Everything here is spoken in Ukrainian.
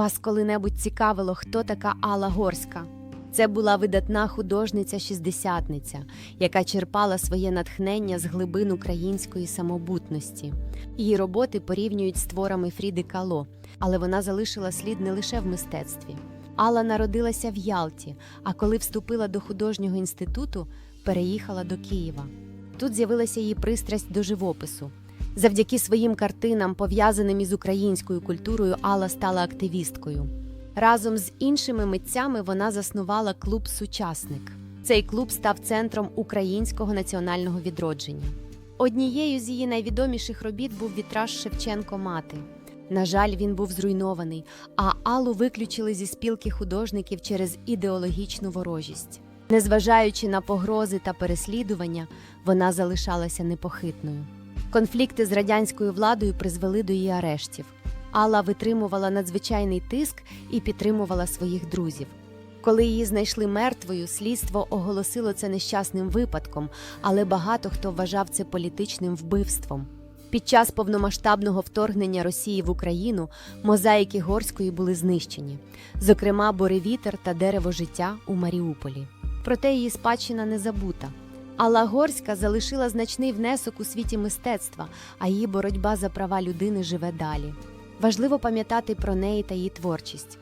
Вас коли-небудь цікавило, хто така Алла Горська? Це була видатна художниця-шістдесятниця, яка черпала своє натхнення з глибин української самобутності. Її роботи порівнюють з творами Фріди Кало, але вона залишила слід не лише в мистецтві. Алла народилася в Ялті, а коли вступила до художнього інституту, переїхала до Києва. Тут з'явилася її пристрасть до живопису. Завдяки своїм картинам, пов'язаним із українською культурою, Алла стала активісткою. Разом з іншими митцями вона заснувала клуб Сучасник. Цей клуб став центром українського національного відродження. Однією з її найвідоміших робіт був вітраж Шевченко Мати. На жаль, він був зруйнований, а Аллу виключили зі спілки художників через ідеологічну ворожість. Незважаючи на погрози та переслідування, вона залишалася непохитною. Конфлікти з радянською владою призвели до її арештів. Алла витримувала надзвичайний тиск і підтримувала своїх друзів. Коли її знайшли мертвою, слідство оголосило це нещасним випадком, але багато хто вважав це політичним вбивством. Під час повномасштабного вторгнення Росії в Україну мозаїки горської були знищені, зокрема буревітер та дерево життя у Маріуполі. Проте її спадщина не забута. Алла Горська залишила значний внесок у світі мистецтва, а її боротьба за права людини живе далі. Важливо пам'ятати про неї та її творчість.